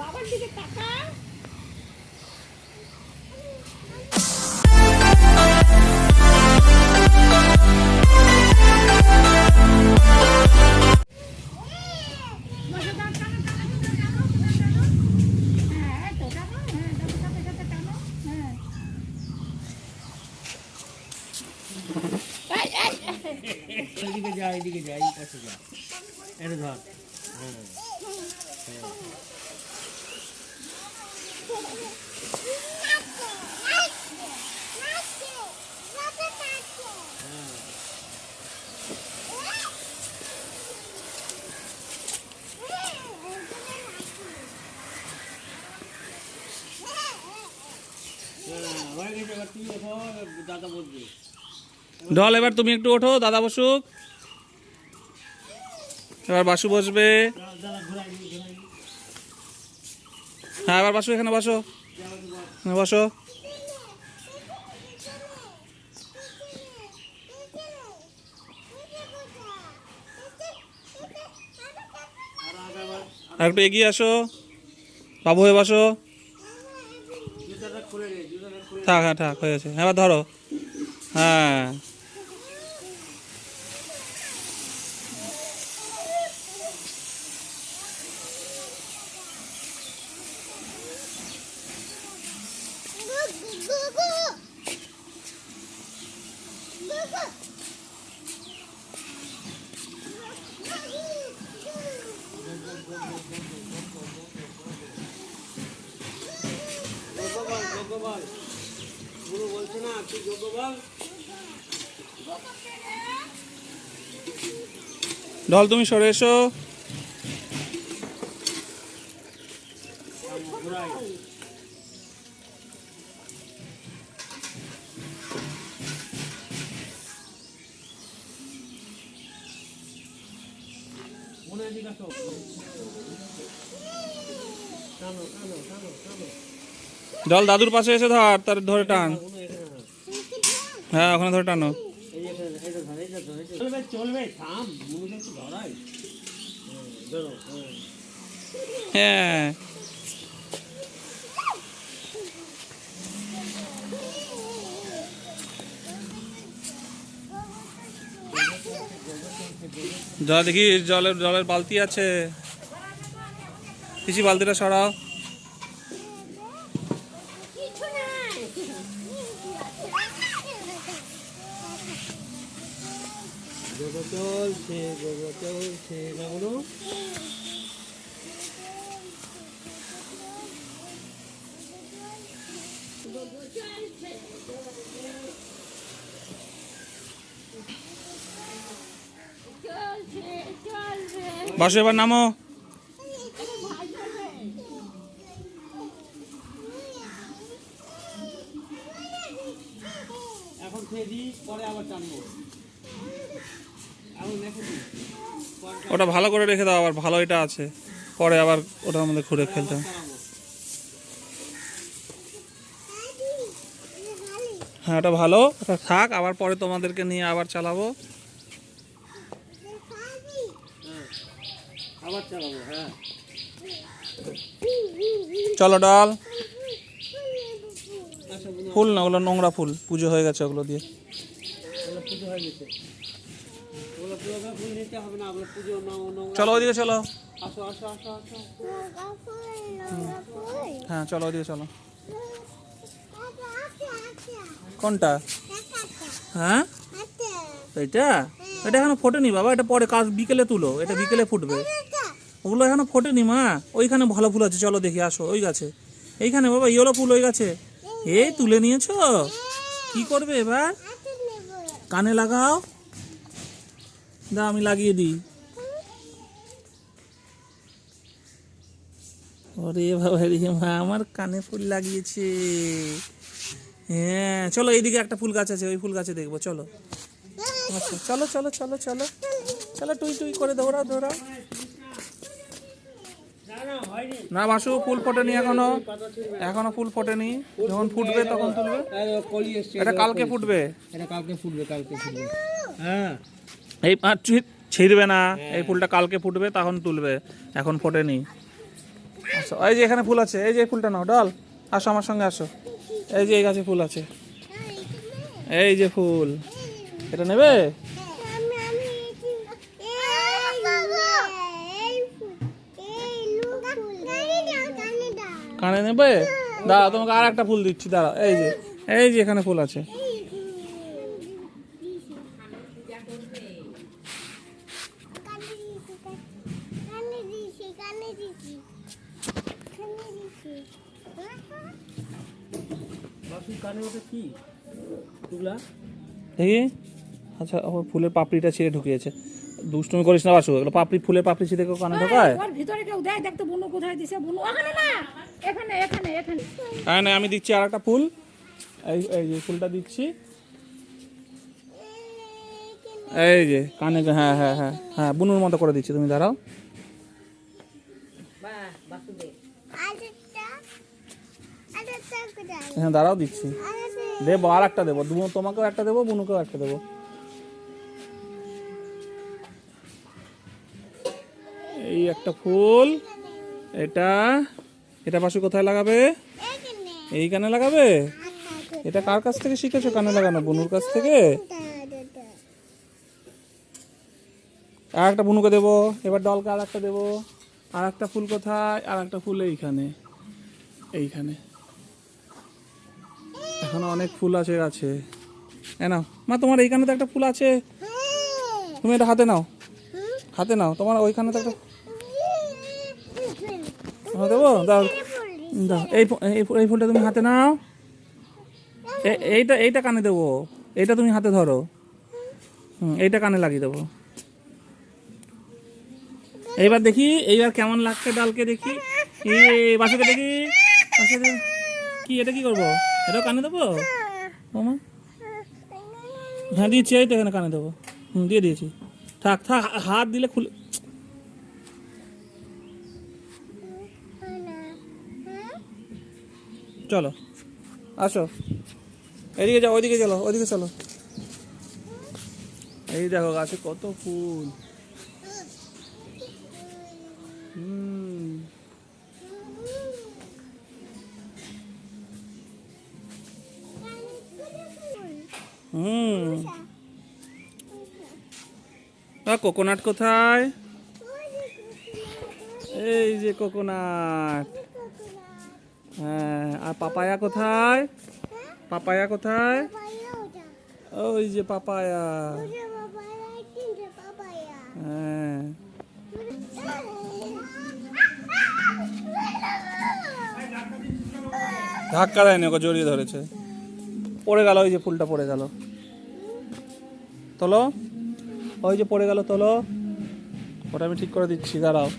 বাবার দিকে তাকা। এদিকে যা এদিকে যা এই পাশে যা। এটা ধর। হ্যাঁ, হয়ে গেছে এবার তুই ওঠো দাদা বলবি ঢল, এবার তুমি একটু ওঠো, দাদা বসুক। এবার বাসু বসবে। হ্যাঁ এবার বাসু, এখানে বসো। বসো। আর একটু এগিয়ে আসো। বাবু হয়ে বসো জুতাটা খুলে নে জুতাটা খুলে থাক হ্যাঁ থাক হয়ে গেছে এবার ধরো। হ্যাঁ। গুরু বলছে না তুই যোগ্য বল? ঢল তুমি সরে এসো। মনে আসো টানো টানো টানো টানো ঢল দাদুর পাশে এসে ধর তার ধরে টান। হ্যাঁ ওখানে ধরে টানো। হ্যাঁ, জল দেখি জলের জলের বালতি আছে। পিসি বালতিটা সরাও কিছু নাই যোগ চলছে যোগ চলছে না বলো চলছে বাসু এবার নামো। এখন খেয়ে দিই পরে আবার টানবো এখন রেখে দিই পরে ওটা ভালো করে রেখে দাও আবার ভালো এটা আছে। পরে আবার ওটার মধ্যে ঘুরে খেলতে। হ্যাঁ ওটা ভালো ওটা থাক আবার পরে তোমাদেরকে নিয়ে আবার চালাবো। আবার চালাবো হ্যাঁ। চলো ডাল। আচ্ছা ফুল না ওগুলো নোংরা ফুল পুজো হয়ে গেছে ওগুলো দিয়ে। পুজো হয়ে গেছে ওগুলো পুজো ফুল নিতে হবে না ওগুলো পুজো ন- নোংরা চলো ওইদিকে চলো। আসো আসো আসো আসো। হ্যাঁ চলো ওইদিকে চলো। কোনটা? হ্যাঁ? এটা? এটা এখনও ফোটেনি বাবা এটা পরে কাজ বিকেলে তুলো এটা বিকেলে ফুটবে। ওগুলো এখনও ফোটেনি মা ওইখানে ভালো ফুল আছে চলো দেখি আসো ওই গাছে। এইখানে বাবা ইয়েলো ফুল ওই গাছে। এই তুলে নিয়েছো? কি করবে এবার? কানে লাগাও। দা আমি লাগিয়ে দিই। ওরে বাবা রে মা আমার কানে ফুল লাগিয়েছে। হ্যাঁ চলো এইদিকে একটা ফুল গাছ আছে ওই ফুল গাছে দেখব চলো। আচ্ছা চলো চলো চলো চলো। চলো টুই টুই করে দৌড়াও দৌড়াও। না বাসু ফুল ফোটেনি এখনও। এখনও ফুল ফোটেনি। যখন ফুটবে তখন তুলবে। এসছে। এটা কালকে ফুটবে। এটা কালকে ফুটবে কালকে ফুটবে। হ্যাঁ। এই ছিঁড়বে না। এই ফুলটা কালকে ফুটবে, তখন তুলবে। এখন ফোটেনি। আচ্ছা এই যে এখানে ফুল আছে, এই যে ফুলটা নাও, ডল। আসো আমার সঙ্গে, আসো। এই যে এই গাছে ফুল আছে। এই যে ফুল। এটা নেবে? কানে নেবে? দাঁড়া তোমাকে আর একটা ফুল দিচ্ছি দাঁড়া এই যে এই যে এখানে ফুল আছে। কানে ওটা কি? টুকলা দেখি। আচ্ছা আমার ফুলের পাপড়িটা ছিঁড়ে ঢুকিয়েছে। দুষ্টুমি করিস না বাসু। এগুলো পাপড়ি ফুলের পাপড়ি ছিঁড়ে কেউ কানে ঢোকায়? ওর ভিতরে কেউ দেয়? দেখতো বুনু কোথায় দিছে। বুনু ওখানে না! এখানে এখানে এখানে। হ্যাঁ না আমি দিচ্ছি আর একটা ফুল। এই এই যে ফুলটা দিচ্ছি। এই যে কানে হ্যাঁ হ্যাঁ হ্যাঁ হ্যাঁ বুনুর মতো করে দিচ্ছি। তুমি দাঁড়াও। হ্যাঁ দাঁড়াও দিচ্ছি। দেবো আর একটা দেবো। দু তোমাকেও একটা দেবো, বুনুকেও একটা দেবো। এই একটা ফুল, এটা এটা পাশে কোথায় লাগাবে? এই কানে লাগাবে? এটা কার কাছ থেকে শিখেছো? কানে লাগানো, বুনুর কাছ থেকে? আর একটা বুনুকে দেবো, এবার ডলকে আর একটা দেবো। আর একটা ফুল কোথায়? আর একটা ফুল এইখানে এইখানে। এখনও অনেক ফুল আছে গাছে এ নাও। মা, তোমার এইখানে তো একটা ফুল আছে। তুমি এটা হাতে নাও। হাতে নাও। তোমার ওইখানে তো একটা দেবো? দাও। দাও। এই এই ফুলটা তুমি হাতে নাও। এইটা এইটা কানে দেবো। এইটা তুমি হাতে ধরো। হুম, এইটা কানে লাগিয়ে দেবো। এইবার দেখি, এইবার কেমন লাগছে ডালকে দেখি। বাসুকে দেখি। কি, এটা কি করব? এটাও কানে দেবো? মামা হ্যাঁ। দিয়েছি এই তো এখানে কানে দেবো। হুম দিয়ে দিয়েছি। থাক থাক হাত দিলে খুলে চলো আসো। এদিকে যাও ওইদিকে চলো ওইদিকে চলো। এই দেখো গাছে কত ফুল। হুম। হুম। কোকোনাট কোথায়? এই যে কোকোনাট হ্যাঁ আর পাপায়া কোথায়? পাপায়া কোথায়? ওই যে পাপায়া। হ্যাঁ। ধাক্কা দেয়নি, ওকে জড়িয়ে ধরেছে। পড়ে গেল, ওই যে ফুলটা পড়ে গেল। তোলো, ওই যে পড়ে গেল, তোলো। ওটা আমি ঠিক করে দিচ্ছি, দাঁড়াও।